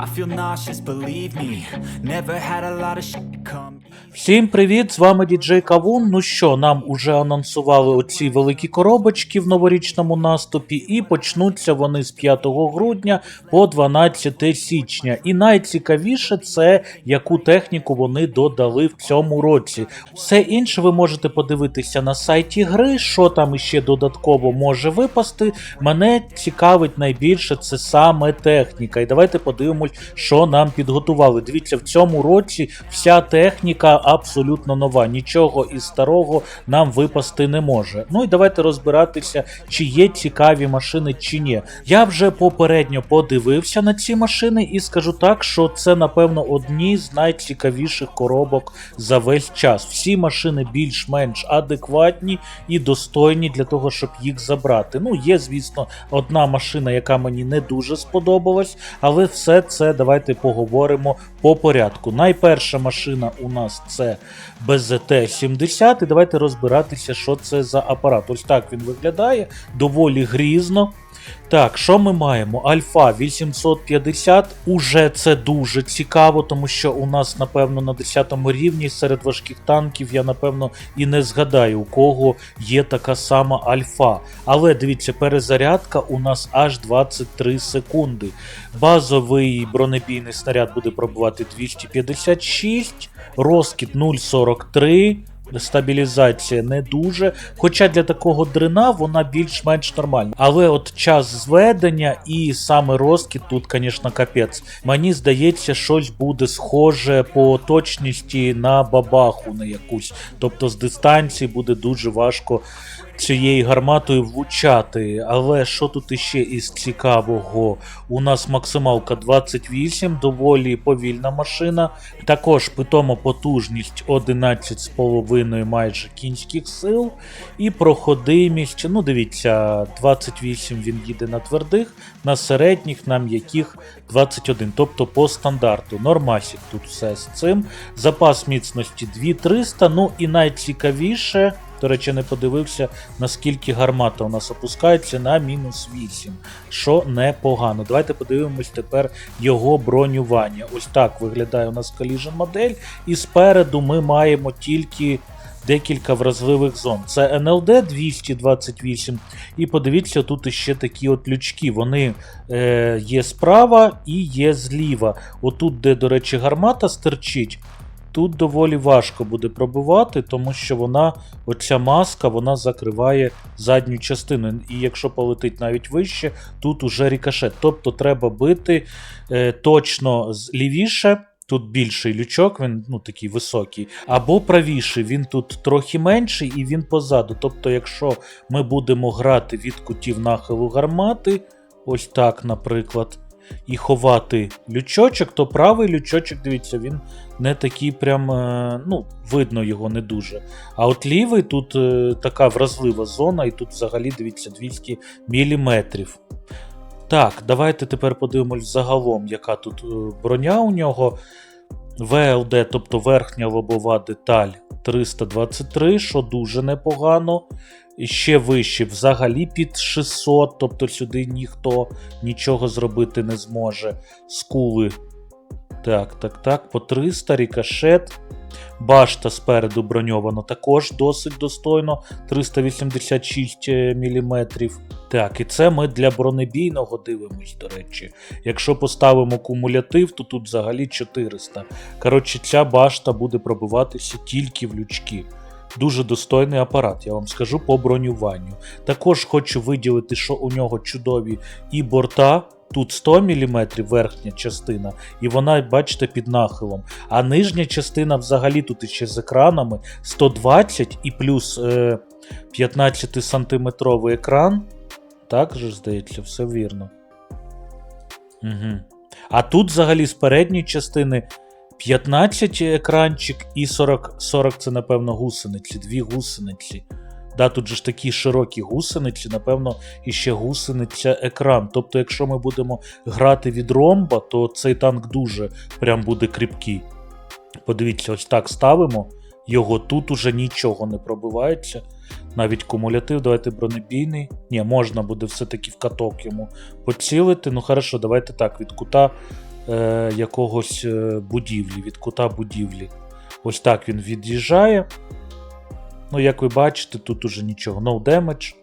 I feel nauseous, believe me. Never had a lot of shit come. Всім привіт! З вами діджей Кавун. Ну що, нам уже анонсували оці великі коробочки в новорічному наступі, і почнуться вони з 5 грудня по 12 січня. І найцікавіше це яку техніку вони додали в цьому році. Все інше ви можете подивитися на сайті гри, що там іще додатково може випасти. Мене цікавить найбільше це саме техніка. І давайте подивимось, що нам підготували. Дивіться, в цьому році вся техніка абсолютно нова. Нічого із старого нам випасти не може. Ну і давайте розбиратися, чи є цікаві машини, чи ні. Я вже попередньо подивився на ці машини і скажу так, що це, напевно, одні з найцікавіших коробок за весь час. Всі машини більш-менш адекватні і достойні для того, щоб їх забрати. Ну, є, звісно, одна машина, яка мені не дуже сподобалась, але все це давайте поговоримо по порядку. Найперша машина у нас це БЗТ-70. і давайте розбиратися, що це за апарат. Ось так він виглядає, доволі грізно. Так, що ми маємо? Альфа 850. Уже це дуже цікаво, тому що у нас, напевно, на 10 рівні серед важких танків я, напевно, і не згадаю, у кого є така сама альфа. Але дивіться, перезарядка у нас аж 23 секунди. Базовий бронебійний снаряд буде пробувати 256, розкид 0,43. Стабілізація не дуже. Хоча для такого дрина вона більш-менш нормальна. Але от час зведення і саме розкид тут, звісно, капець. Мені здається, щось буде схоже по точності на бабаху на якусь. Тобто з дистанції буде дуже важко цією гарматою влучати. Але що тут іще із цікавого? У нас максималка 28, доволі повільна машина. Також питома потужність 11,5 майже кінських сил. І проходимість, ну дивіться, 28 він їде на твердих, на середніх, на м'яких 21. Тобто по стандарту. Нормасік тут все з цим. Запас міцності 2300. Ну і найцікавіше. До речі, не подивився, наскільки гармата у нас опускається на мінус 8, що непогано. Давайте подивимось тепер його бронювання. Ось так виглядає у нас Collision модель, і спереду ми маємо тільки декілька вразливих зон. Це NLD 228. І подивіться, тут іще такі от лючки. Вони е, є справа і є зліва. Отут, де, до речі, гармата стерчить. Тут доволі важко буде пробивати, тому що вона, оця маска, вона закриває задню частину. І якщо полетить навіть вище, тут уже рікошет. Тобто треба бити е, точно лівіше. Тут більший лючок, він ну такий високий, або правіший, він тут трохи менший і він позаду. Тобто, якщо ми будемо грати від кутів нахилу гармати, ось так, наприклад, і ховати лючочок, то правий лючочок, дивіться, він не такий прям, е, ну, видно його не дуже. А от лівий тут е, така вразлива зона, і тут взагалі, дивіться, 200 мм. Так, давайте тепер подивимось загалом, яка тут е, броня у нього. ВЛД, тобто верхня лобова деталь 323, що дуже непогано. Ще вище, взагалі під 600, тобто сюди ніхто нічого зробити не зможе. Скули. Так, так, так, по 300, рікошет. Башта спереду броньована також досить достойно. 386 мм. Так, і це ми для бронебійного дивимось, до речі. Якщо поставимо кумулятив, то тут взагалі 400. Коротше, ця башта буде пробиватися тільки в лючки. Дуже достойний апарат, я вам скажу по бронюванню. Також хочу виділити, що у нього чудові і борта. Тут 100 мм верхня частина, і вона, бачите, під нахилом. А нижня частина взагалі тут іще з екранами 120 і плюс е, 15 сантиметровий екран. Так же, здається, все вірно. Угу. А тут взагалі з передньої частини 15 екранчик і 40, 40 це, напевно, гусениці, дві гусениці. Да, тут же ж такі широкі гусениці, напевно, і ще гусениця екран. Тобто, якщо ми будемо грати від ромба, то цей танк дуже прям буде кріпкий. Подивіться, ось так ставимо. Його тут уже нічого не пробивається. Навіть кумулятив, давайте бронебійний. Ні, можна буде все-таки в каток йому поцілити. Ну хорошо, давайте так, від кута е, якогось е, будівлі, від кута будівлі. Ось так він від'їжджає. Ну, як ви бачите, тут уже нічого, no damage,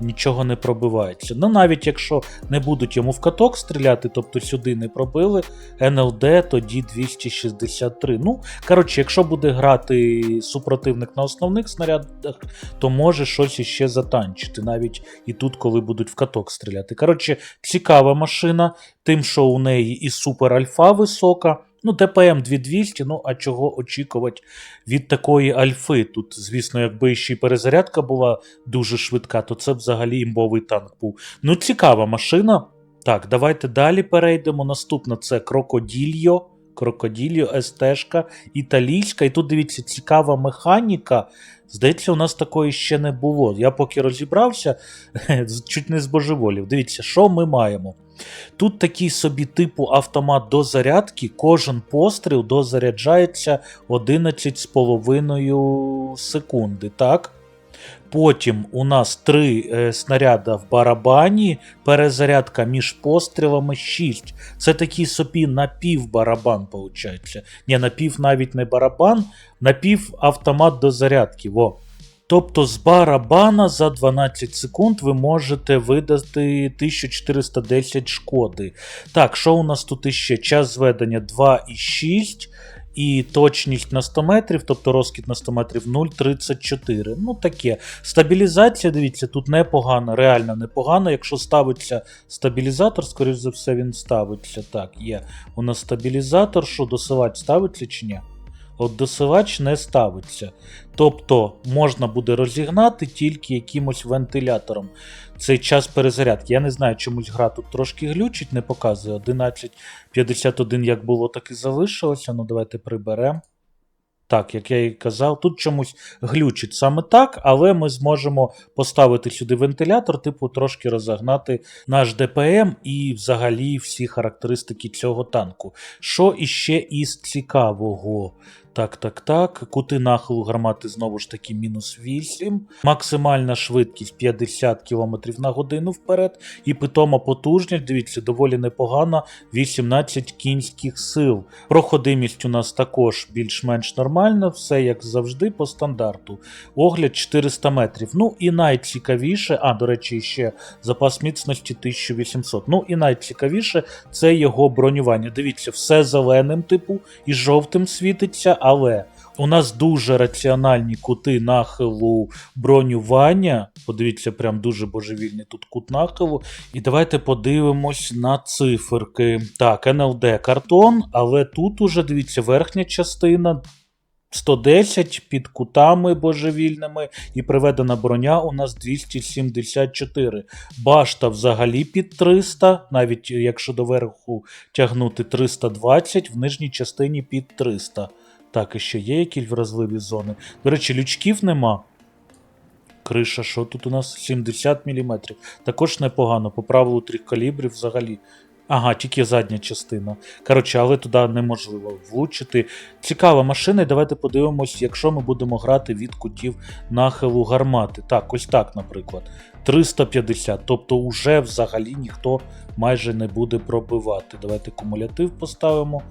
нічого не пробивається. Ну, навіть якщо не будуть йому в каток стріляти, тобто сюди не пробили, НЛД тоді 263. Ну, коротше, якщо буде грати супротивник на основних снарядах, то може щось іще затанчити, навіть і тут, коли будуть в каток стріляти. Коротше, цікава машина, тим, що у неї і супер альфа висока. Ну, ДПМ 2200, ну а чого очікувати від такої альфи? Тут, звісно, якби ще й перезарядка була дуже швидка, то це взагалі імбовий танк був. Ну, цікава машина. Так, давайте далі перейдемо. Наступна це Крокодільо. Крокодільо, СТ-шка, італійська. І тут дивіться, цікава механіка. Здається, у нас такої ще не було. Я поки розібрався, чуть не збожеволів. Дивіться, що ми маємо. Тут такий собі типу автомат до зарядки, кожен постріл дозаряджається 11,5 секунди. так? Потім у нас три е, снаряда в барабані, перезарядка між пострілами 6. Це такий собі напівбарабан, виходить. Ні, напів навіть не барабан, напів автомат до зарядки. Во. Тобто з барабана за 12 секунд ви можете видати 1410 шкоди. Так, що у нас тут іще? Час зведення 2,6 і точність на 100 метрів, тобто розкид на 100 метрів 0,34. Ну таке. Стабілізація, дивіться, тут непогана, реально непогана. Якщо ставиться стабілізатор, скоріш за все, він ставиться. Так, є. У нас стабілізатор, що досилач ставиться чи ні? Досилач не ставиться. Тобто можна буде розігнати тільки якимось вентилятором. Цей час перезарядки. Я не знаю, чомусь гра тут трошки глючить, не показує. 11.51 як було, так і залишилося. Ну, давайте приберемо. Так, як я і казав, тут чомусь глючить саме так, але ми зможемо поставити сюди вентилятор, типу трошки розогнати наш ДПМ і взагалі всі характеристики цього танку. Що іще із цікавого? Так, так, так. Кути нахилу гармати знову ж таки мінус 8. Максимальна швидкість 50 км на годину вперед. І питома потужність, дивіться, доволі непогана. 18 кінських сил. Проходимість у нас також більш-менш нормальна, все як завжди по стандарту. Огляд 400 метрів. Ну і найцікавіше, а, до речі, ще запас міцності 1800. Ну і найцікавіше це його бронювання. Дивіться, все зеленим, типу, і жовтим світиться, але. У нас дуже раціональні кути нахилу бронювання. Подивіться, прям дуже божевільний тут кут нахилу. І давайте подивимось на циферки. Так, НЛД картон, але тут уже дивіться, верхня частина 110 під кутами божевільними, і приведена броня у нас 274. Башта взагалі під 300, навіть якщо доверху тягнути 320, в нижній частині під 300. Так, і ще є якісь вразливі зони. До речі, лючків нема. Криша, що тут у нас? 70 мм. Також непогано, по правилу трьох калібрів взагалі. Ага, тільки задня частина. Коротше, але туди неможливо влучити. Цікава машина, і давайте подивимось, якщо ми будемо грати від кутів нахилу гармати. Так, ось так, наприклад. 350. Тобто, уже взагалі ніхто майже не буде пробивати. Давайте кумулятив поставимо.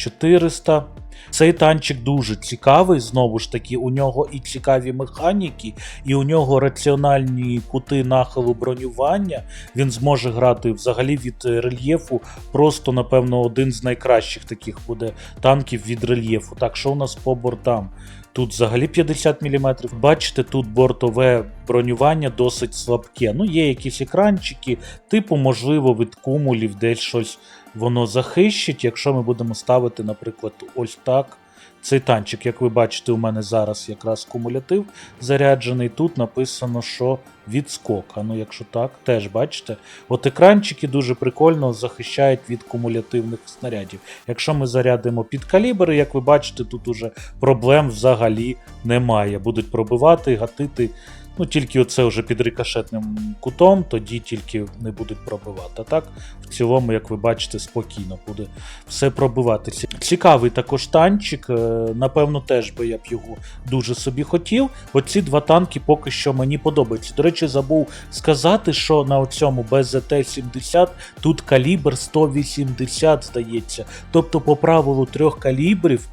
400. Цей танчик дуже цікавий. Знову ж таки, у нього і цікаві механіки, і у нього раціональні кути нахилу бронювання. Він зможе грати взагалі від е, рельєфу. Просто, напевно, один з найкращих таких буде танків від рельєфу. Так, що у нас по бортам? Тут взагалі 50 мм. Бачите, тут бортове бронювання досить слабке. Ну, є якісь екранчики, типу, можливо, від кумулів десь щось воно захищить, якщо ми будемо ставити, наприклад, ось так. Цей танчик, як ви бачите, у мене зараз якраз кумулятив заряджений. Тут написано, що відскок. А ну, якщо так, теж бачите. От екранчики дуже прикольно захищають від кумулятивних снарядів. Якщо ми зарядимо під калібри, як ви бачите, тут уже проблем взагалі немає. Будуть пробивати, гатити Ну, тільки оце вже під рикошетним кутом, тоді тільки не будуть пробивати. А так, в цілому, як ви бачите, спокійно буде все пробиватися. Цікавий також танчик. е, Напевно, теж би я б його дуже собі хотів. Оці два танки поки що мені подобаються. До речі, забув сказати, що на цьому БЗТ-70 тут калібр 180, здається. Тобто, по правилу трьох калібрів.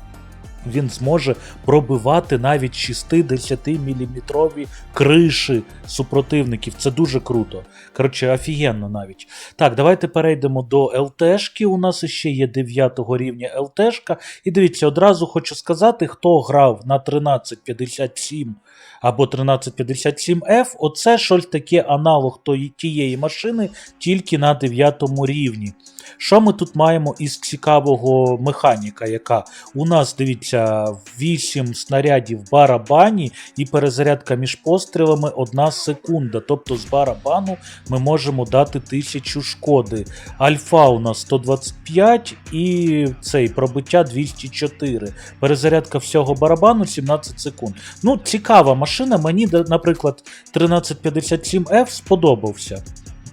Він зможе пробивати навіть 60-мм криші супротивників. Це дуже круто. Коротше, офігенно навіть. Так, давайте перейдемо до ЛТшки. У нас ще є 9 рівня ЛТшка. І дивіться, одразу хочу сказати, хто грав на 1357 або 1357F, оце щось таке аналог тієї машини, тільки на 9 рівні. Що ми тут маємо із цікавого механіка, яка у нас, дивіться, 8 снарядів в барабані і перезарядка між пострілами 1 секунда. Тобто з барабану ми можемо дати 1000 шкоди. Альфа у нас 125 і цей пробиття 204. Перезарядка всього барабану 17 секунд. Ну, цікава машина. Мені, наприклад, 1357F сподобався.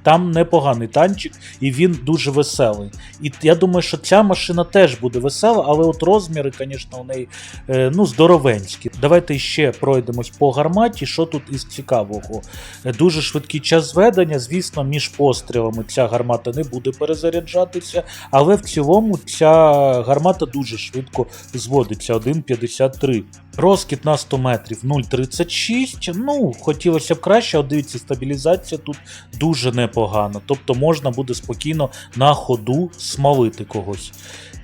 Там непоганий танчик, і він дуже веселий. І я думаю, що ця машина теж буде весела, але от розміри, звісно, у неї е, ну, здоровенські. Давайте ще пройдемось по гарматі. Що тут із цікавого? Е, Дуже швидкий час зведення. Звісно, між пострілами ця гармата не буде перезаряджатися, але в цілому ця гармата дуже швидко зводиться 1,53. Розкіт на 100 метрів 0,36. Ну, хотілося б краще, от дивіться, стабілізація тут дуже непогана. Тобто можна буде спокійно на ходу смалити когось.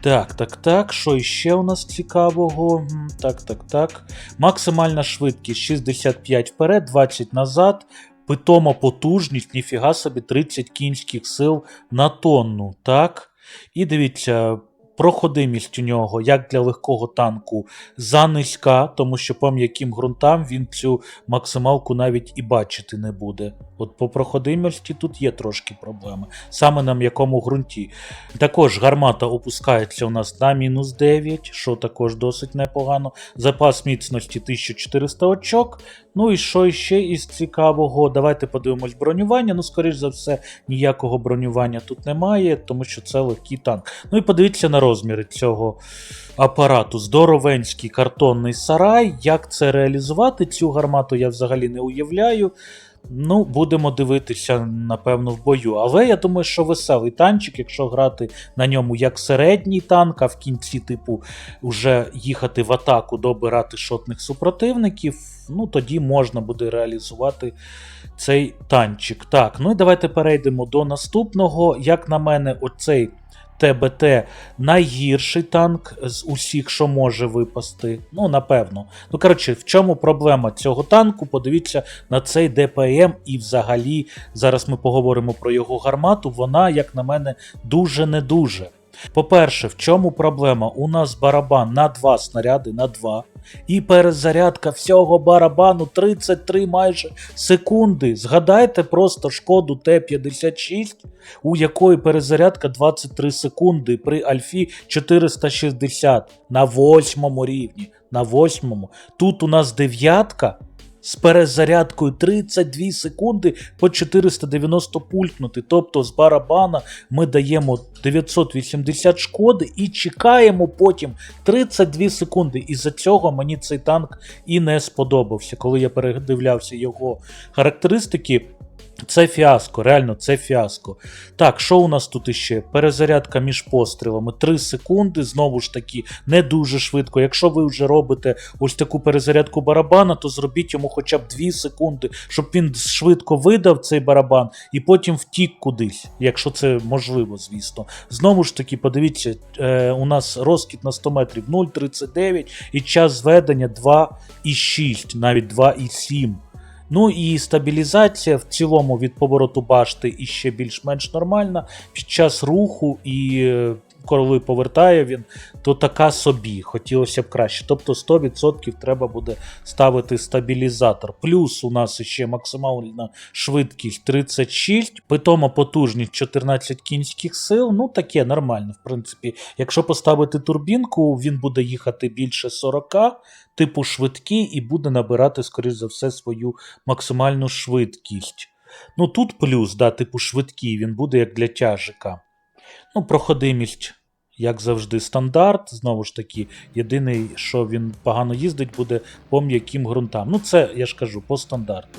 Так, так, так. Що іще у нас цікавого? Так, так, так. Максимальна швидкість 65 вперед, 20 назад. Питома потужність, ніфіга собі 30 кінських сил на тонну. Так. І дивіться, проходимість у нього, як для легкого танку, занизька, тому що по м'яким ґрунтам він цю максималку навіть і бачити не буде. От по проходимості тут є трошки проблеми, саме на м'якому ґрунті. Також гармата опускається у нас на мінус 9, що також досить непогано. Запас міцності 1400 очок. Ну і що ще із цікавого? Давайте подивимось бронювання. Ну, скоріш за все, ніякого бронювання тут немає, тому що це легкий танк. Ну і подивіться на розміри цього апарату. Здоровенський картонний сарай. Як це реалізувати? Цю гармату я взагалі не уявляю. Ну, будемо дивитися, напевно, в бою. Але я думаю, що веселий танчик, якщо грати на ньому як середній танк, а в кінці, типу, вже їхати в атаку, добирати шотних супротивників, ну тоді можна буде реалізувати цей танчик. Так, ну і давайте перейдемо до наступного. Як на мене, оцей ТБТ найгірший танк з усіх, що може випасти. Ну, напевно. Ну, коротше, в чому проблема цього танку? Подивіться на цей ДПМ, і взагалі, зараз ми поговоримо про його гармату. Вона, як на мене, дуже не дуже. По-перше, в чому проблема? У нас барабан на 2 снаряди на 2. І перезарядка всього барабану 33 майже секунди. Згадайте просто шкоду Т-56, у якої перезарядка 23 секунди при Альфі 460 на восьмому рівні. На восьмому. Тут у нас дев'ятка з перезарядкою 32 секунди по 490 пулькнути. Тобто з барабана ми даємо 980 шкоди і чекаємо потім 32 секунди. І за цього мені цей танк і не сподобався. Коли я передивлявся його характеристики. Це фіаско, реально це фіаско. Так, що у нас тут іще? Перезарядка між пострілами 3 секунди, знову ж таки, не дуже швидко. Якщо ви вже робите ось таку перезарядку барабана, то зробіть йому хоча б 2 секунди, щоб він швидко видав цей барабан і потім втік кудись, якщо це можливо, звісно. Знову ж таки, подивіться, е, у нас розкіт на 100 метрів 0,39 і час зведення 2,6, навіть 2,7. Ну і стабілізація в цілому від повороту башти іще більш-менш нормальна. Під час руху і е, коли повертає він, то така собі. Хотілося б краще. Тобто 100% треба буде ставити стабілізатор. Плюс у нас ще максимальна швидкість 36, питома потужність 14 кінських сил. Ну таке нормально, в принципі. Якщо поставити турбінку, він буде їхати більше 40, типу швидкий, і буде набирати, скоріш за все, свою максимальну швидкість. Ну тут плюс, да, типу швидкий, він буде як для тяжика. Ну, проходимість, як завжди, стандарт. Знову ж таки, єдиний, що він погано їздить, буде по м'яким ґрунтам. Ну, це я ж кажу, по стандарту.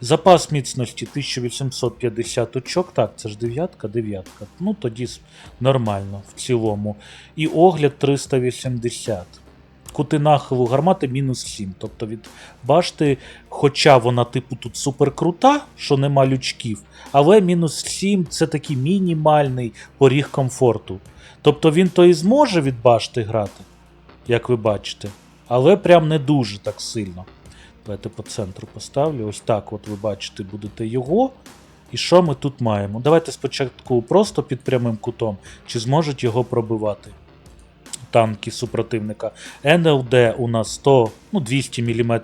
Запас міцності 1850 очок. Так, це ж дев'ятка, дев'ятка. Ну, тоді нормально в цілому. І огляд 380. Кути нахилу гармати мінус 7. Тобто від башти, хоча вона, типу, тут суперкрута, що нема лючків, але мінус 7 це такий мінімальний поріг комфорту. Тобто він то і зможе від башти грати, як ви бачите, але прям не дуже так сильно. Давайте по центру поставлю. Ось так, от ви бачите, будете його. І що ми тут маємо? Давайте спочатку просто під прямим кутом, чи зможуть його пробивати танки супротивника. НЛД у нас 100, ну 200 мм,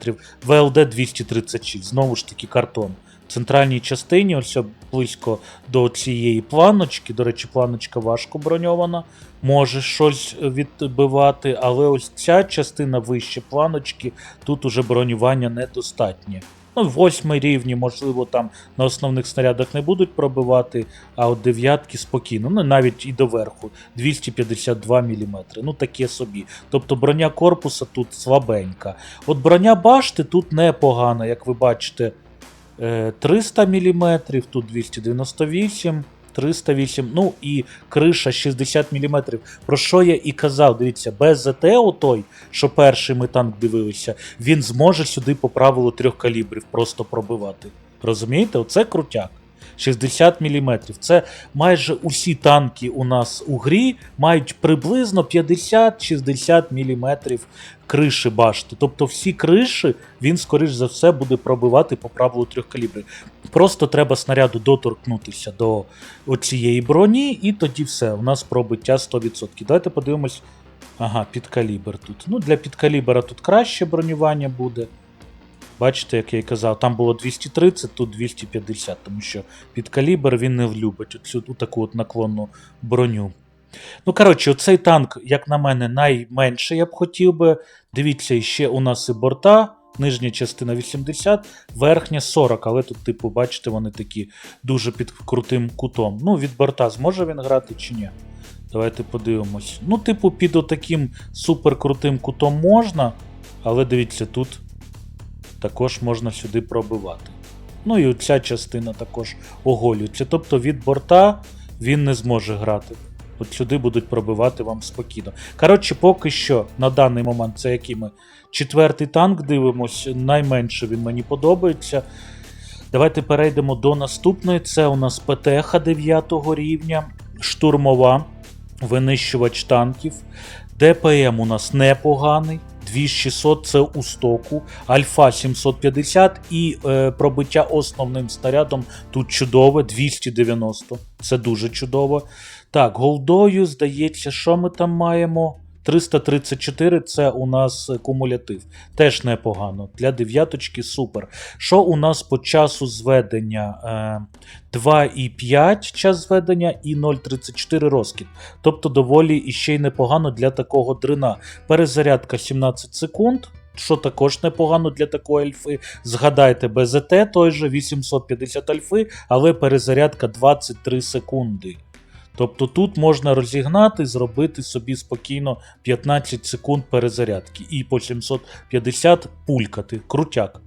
ВЛД 236, знову ж таки картон. В центральній частині, ось близько до цієї планочки. До речі, планочка важко броньована, може щось відбивати, але ось ця частина вище планочки, тут уже бронювання недостатнє. Ну, восьмий рівні, можливо, там на основних снарядах не будуть пробивати, а от дев'ятки спокійно, ну навіть і доверху 252 мм. Ну таке собі. Тобто броня корпуса тут слабенька. От броня башти тут непогана, як ви бачите. Е, 300 мм, тут 298, 308, ну і криша 60 мм. Про що я і казав, дивіться, без ЗТ той, що перший ми танк дивилися, він зможе сюди по правилу трьох калібрів просто пробивати. Розумієте? Оце крутяк. 60 мм. Це майже усі танки у нас у грі мають приблизно 50-60 мм криші башти. Тобто всі криші він, скоріш за все, буде пробивати по правилу трьох калібрів. Просто треба снаряду доторкнутися до оцієї броні, і тоді все. У нас пробиття 100%. Давайте подивимось. Ага, підкалібр тут. Ну, для підкалібра тут краще бронювання буде. Бачите, як я і казав, там було 230, тут 250, тому що підкалібр він не влюбить оцю таку от наклонну броню. Ну, коротше, оцей танк, як на мене, найменший я б хотів би. Дивіться, ще у нас і борта. Нижня частина 80, верхня 40, але тут, типу, бачите, вони такі дуже під крутим кутом. Ну, від борта зможе він грати чи ні? Давайте подивимось. Ну, типу, під отаким суперкрутим кутом можна, але дивіться, тут також можна сюди пробивати. Ну і ця частина також оголюється. Тобто від борта він не зможе грати. От сюди будуть пробивати вам спокійно. Коротше, поки що на даний момент це який ми четвертий танк дивимось, найменше він мені подобається. Давайте перейдемо до наступної. Це у нас ПТХ 9 рівня, штурмова, винищувач танків. ДПМ у нас непоганий. 2600 це у стоку, Альфа 750 і е, пробиття основним снарядом тут чудове 290. Це дуже чудово. Так, голдою, здається, що ми там маємо? 334 це у нас кумулятив. Теж непогано. Для дев'яточки супер. Що у нас по часу зведення? Е, 2,5 час зведення і 0,34 розкид. Тобто доволі іще й непогано для такого дрина. Перезарядка 17 секунд. Що також непогано для такої альфи. Згадайте, БЗТ той же 850 альфи, але перезарядка 23 секунди. Тобто тут можна розігнати, зробити собі спокійно 15 секунд перезарядки і по 750 пулькати. Крутяк.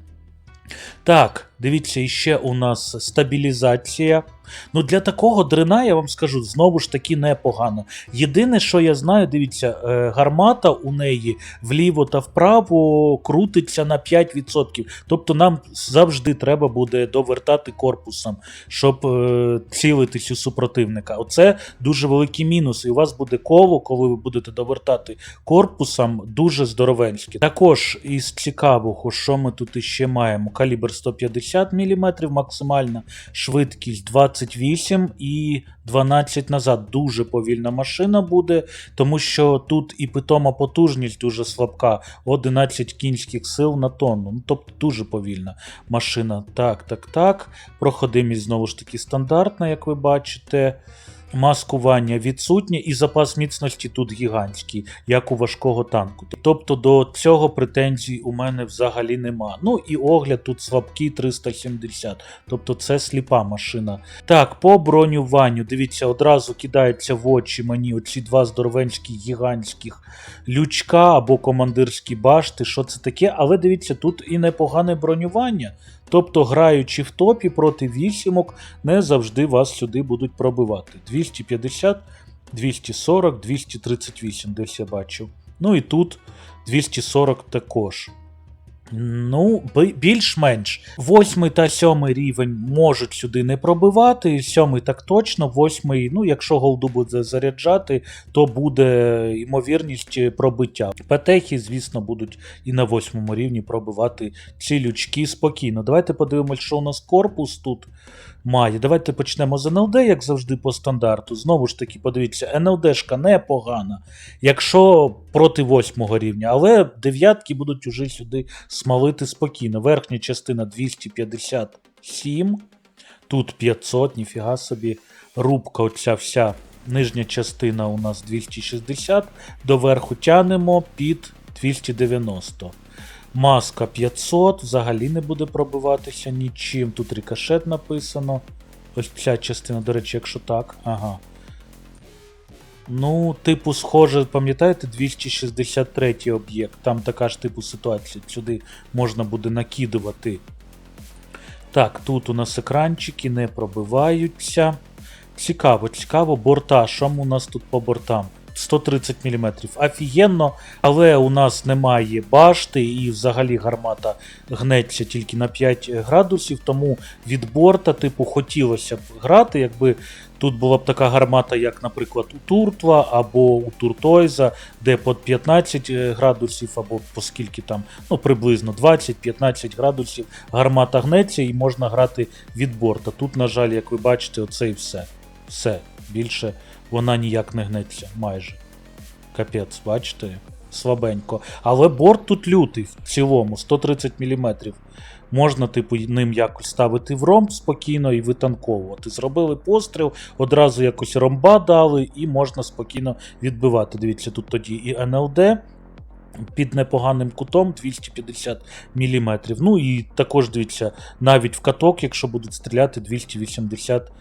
Так, дивіться, іще у нас стабілізація. Ну, для такого дрина, я вам скажу, знову ж таки непогано. Єдине, що я знаю, дивіться, е, гармата у неї вліво та вправо крутиться на 5%. Тобто нам завжди треба буде довертати корпусом, щоб е, цілитись у супротивника. Оце дуже великий мінус. І у вас буде коло, коли ви будете довертати корпусом, дуже здоровенське. Також із цікавого, що ми тут іще маємо? Калібр 150. 50 мм максимальна, швидкість 28 і 12 назад. Дуже повільна машина буде, тому що тут і питома потужність дуже слабка, 11 кінських сил на тонну. Ну, тобто дуже повільна машина. Так, так, так. Проходимість знову ж таки стандартна, як ви бачите. Маскування відсутнє і запас міцності тут гігантський, як у важкого танку. Тобто до цього претензій у мене взагалі нема. Ну і огляд тут слабкий 370, тобто це сліпа машина. Так, по бронюванню, дивіться, одразу кидаються в очі мені оці два здоровенські гігантських лючка або командирські башти. Що це таке? Але дивіться, тут і непогане бронювання. Тобто, граючи в топі проти вісімок, не завжди вас сюди будуть пробивати. 250, 240, 238 десь я бачу. Ну і тут 240 також. Ну, більш-менш. Восьмий та сьомий рівень можуть сюди не пробивати. Сьомий так точно, восьмий, ну, якщо голду буде заряджати, то буде ймовірність пробиття. Петехи, звісно, будуть і на восьмому рівні пробивати ці лючки спокійно. Давайте подивимось, що у нас корпус тут має. Давайте почнемо з НЛД, як завжди, по стандарту. Знову ж таки, подивіться, НЛДшка непогана, якщо проти восьмого рівня, але дев'ятки будуть уже сюди смалити спокійно. Верхня частина 257, тут 500, ніфіга собі. Рубка оця вся нижня частина у нас 260, доверху тянемо під 290. Маска 500, взагалі не буде пробиватися нічим. Тут рикошет написано. Ось ця частина, до речі, якщо так. Ага. Ну, типу, схоже, пам'ятаєте, 263 об'єкт. Там така ж типу ситуація. Сюди можна буде накидувати. Так, тут у нас екранчики не пробиваються. Цікаво, цікаво, борта. Що у нас тут по бортам? 130 мм. Офігенно, але у нас немає башти і взагалі гармата гнеться тільки на 5 градусів, тому від борта, типу, хотілося б грати, якби тут була б така гармата, як, наприклад, у Туртва або у Туртойза, де під 15 градусів, або по скільки там, ну приблизно 20-15 градусів гармата гнеться і можна грати від борта. Тут, на жаль, як ви бачите, оце і все. Все. Більше вона ніяк не гнеться, майже. Капець, бачите? Слабенько. Але борт тут лютий в цілому, 130 мм. Можна, типу, ним якось ставити в ромб спокійно і витанковувати. Зробили постріл, одразу якось ромба дали, і можна спокійно відбивати. Дивіться, тут тоді і НЛД. Під непоганим кутом 250 мм. Ну і також дивіться, навіть в каток, якщо будуть стріляти 280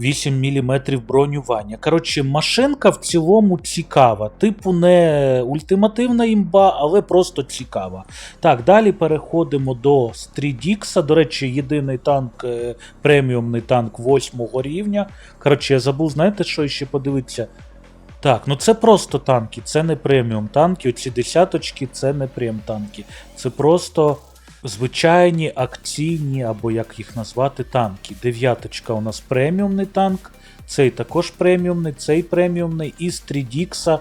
8 мм бронювання. Коротше, машинка в цілому цікава. Типу, не ультимативна імба, але просто цікава. Так, далі переходимо до Стрідікса. До речі, єдиний танк, е, преміумний танк 8 рівня. Коротше, я забув, знаєте, що ще подивитися? Так, ну це просто танки, це не преміум танки. Оці десяточки це не прем танки. Це просто звичайні акційні, або як їх назвати, танки. Дев'яточка у нас преміумний танк, цей також преміумний, цей преміумний, і Стрідікса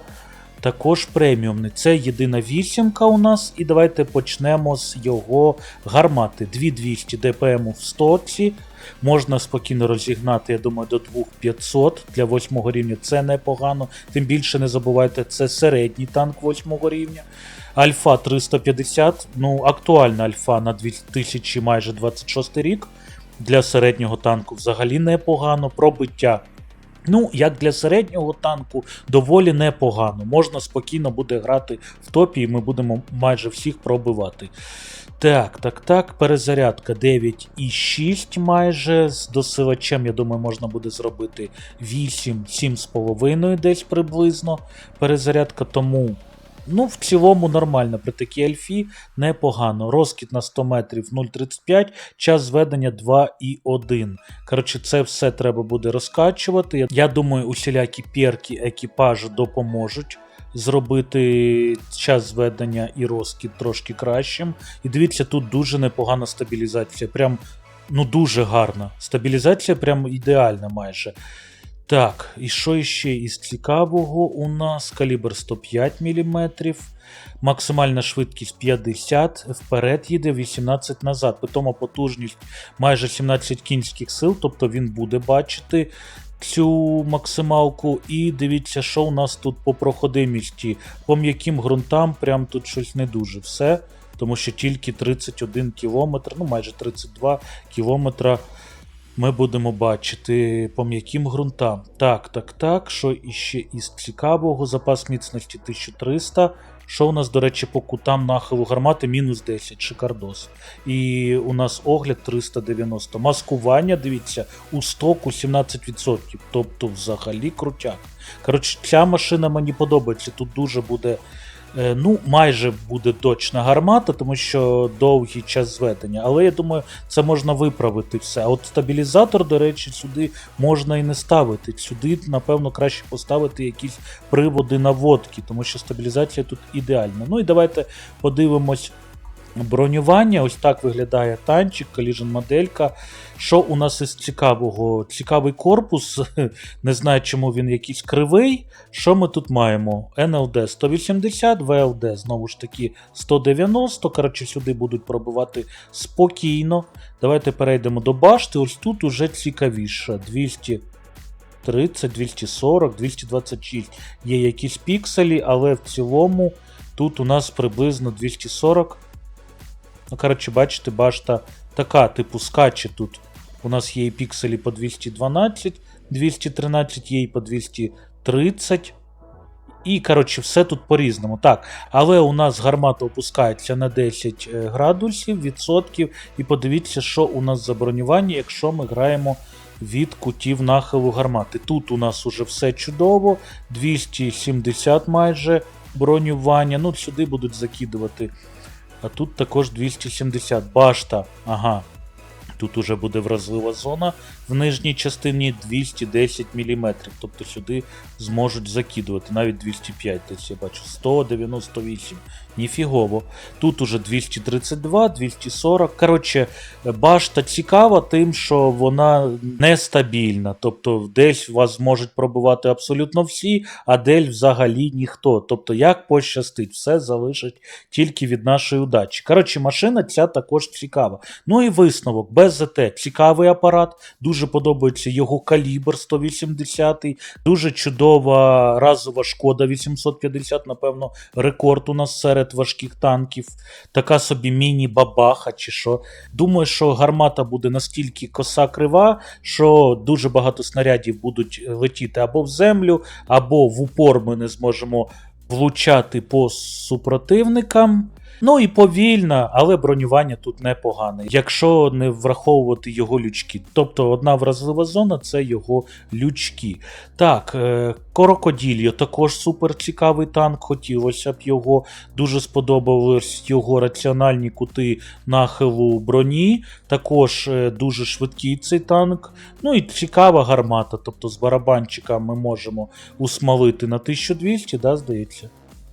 також преміумний. Це єдина вісімка у нас. І давайте почнемо з його гармати. 2200 ДПМ в стоці. Можна спокійно розігнати, я думаю, до 2500 для 8 рівня. Це непогано. Тим більше не забувайте, це середній танк 8 рівня. Альфа 350, ну актуальна альфа на 2000 майже 26 рік. Для середнього танку взагалі непогано. Пробиття. Ну, як для середнього танку, доволі непогано. Можна спокійно буде грати в топі, і ми будемо майже всіх пробивати. Так, так, так, перезарядка 9,6 майже. З досилачем, я думаю, можна буде зробити 8, 7,5 десь приблизно. Перезарядка, тому. Ну, в цілому нормально. При такій альфі непогано. Розкіт на 100 метрів 0,35, час зведення 2,1. Коротше, це все треба буде розкачувати. Я- думаю, усілякі перки екіпажу допоможуть зробити час зведення і розкіт трошки кращим. І дивіться, тут дуже непогана стабілізація. Прям ну дуже гарна. Стабілізація прям ідеальна майже. Так, і що іще із цікавого у нас? Калібр 105 мм, максимальна швидкість 50, вперед їде 18 назад. Питома потужність майже 17 кінських сил, тобто він буде бачити цю максималку. І дивіться, що у нас тут по проходимості. По м'яким ґрунтам, прям тут щось не дуже все. Тому що тільки 31 кілометр, ну майже 32 кілометра ми будемо бачити по м'яким ґрунтам. Так, так, так. Що іще із цікавого? Запас міцності 1300. Що у нас, до речі, по кутам нахилу гармати мінус 10, шикардос. І у нас огляд 390. Маскування, дивіться, у стоку 17%. Тобто взагалі крутяк. Коротше, ця машина мені подобається. Тут дуже буде. Е, Ну, майже буде точна гармата, тому що довгий час зведення. Але я думаю, це можна виправити все. А от стабілізатор, до речі, сюди можна і не ставити. Сюди, напевно, краще поставити якісь приводи наводки, тому що стабілізація тут ідеальна. Ну і давайте подивимось. Бронювання, ось так виглядає танчик, коліжен моделька. Що у нас із цікавого? Цікавий корпус, не знаю, чому він якийсь кривий. Що ми тут маємо? НЛД 180, ВЛД знову ж таки 190. Коротше, сюди будуть пробивати спокійно. Давайте перейдемо до башти. Ось тут уже цікавіше. 230, 240, 226. Є якісь пікселі, але в цілому тут у нас приблизно 240. Ну, коротше, бачите, башта така, типу, скаче тут. У нас є і пікселі по 212, 213, є і по 230. І, коротше, все тут по-різному. Так, але у нас гармата опускається на 10 е, градусів, відсотків. І подивіться, що у нас за бронювання, якщо ми граємо від кутів нахилу гармати. Тут у нас уже все чудово, 270 майже бронювання. Ну, сюди будуть закидувати. А тут також 270. Башта. Ага. Тут уже буде вразлива зона в нижній частині 210 мм. Тобто сюди зможуть закидувати. Навіть 205, десь я бачу. 198. Ніфігово. Тут уже 232, 240. Коротше, башта цікава тим, що вона нестабільна. Тобто, десь вас можуть пробивати абсолютно всі, а дель взагалі ніхто. Тобто, як пощастить, все залежить тільки від нашої удачі. Коротше, машина ця також цікава. Ну і висновок. БЗТ цікавий апарат. Дуже подобається його калібр 180. Дуже чудова разова шкода 850, напевно, рекорд у нас серед важких танків. Така собі міні-бабаха чи що. Думаю, що гармата буде настільки коса крива, що дуже багато снарядів будуть летіти або в землю, або в упор ми не зможемо влучати по супротивникам. Ну і повільна, але бронювання тут непогане, якщо не враховувати його лючки. Тобто одна вразлива зона це його лючки. Так, е, Крокодільо також супер цікавий танк. Хотілося б його. Дуже сподобались його раціональні кути нахилу броні. Також е, дуже швидкий цей танк. Ну і цікава гармата. Тобто з барабанчика ми можемо усмалити на 1200, да, здається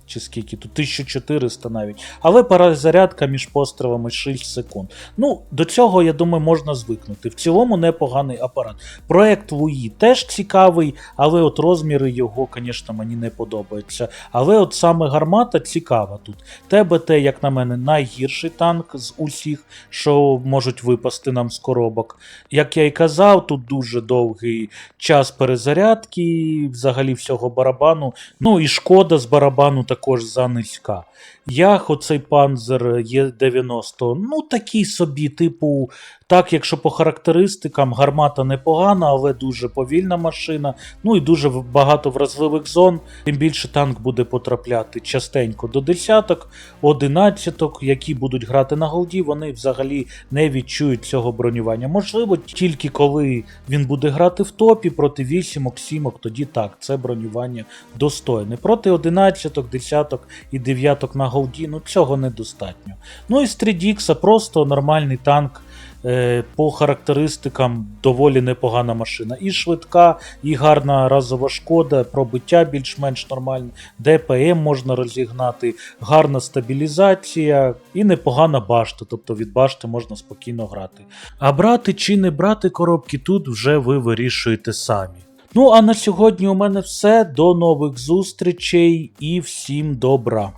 чи скільки тут 1400 навіть. Але перезарядка між пострілами 6 секунд. Ну, до цього, я думаю, можна звикнути. В цілому непоганий апарат. Проект Луї теж цікавий, але от розміри його, звісно, мені не подобаються. Але от саме гармата цікава тут. ТБТ, як на мене, найгірший танк з усіх, що можуть випасти нам з коробок. Як я і казав, тут дуже довгий час перезарядки, взагалі всього барабану. Ну і шкода з барабану також занизька. Ях, оцей панзер Є90, ну такий собі, типу, так, якщо по характеристикам, гармата непогана, але дуже повільна машина. Ну і дуже багато вразливих зон. Тим більше танк буде потрапляти частенько до десяток, одинадцяток, які будуть грати на голді, вони взагалі не відчують цього бронювання. Можливо, тільки коли він буде грати в топі проти вісімок, сімок, тоді так, це бронювання достойне. Проти одинадцяток, десяток і дев'яток на голді, ну цього недостатньо. Ну і з 3Dікса просто нормальний танк. Е, По характеристикам доволі непогана машина. І швидка, і гарна разова шкода, пробиття більш-менш нормальне, ДПМ можна розігнати, гарна стабілізація і непогана башта. Тобто від башти можна спокійно грати. А брати чи не брати коробки тут вже ви вирішуєте самі. Ну а на сьогодні у мене все. До нових зустрічей і всім добра.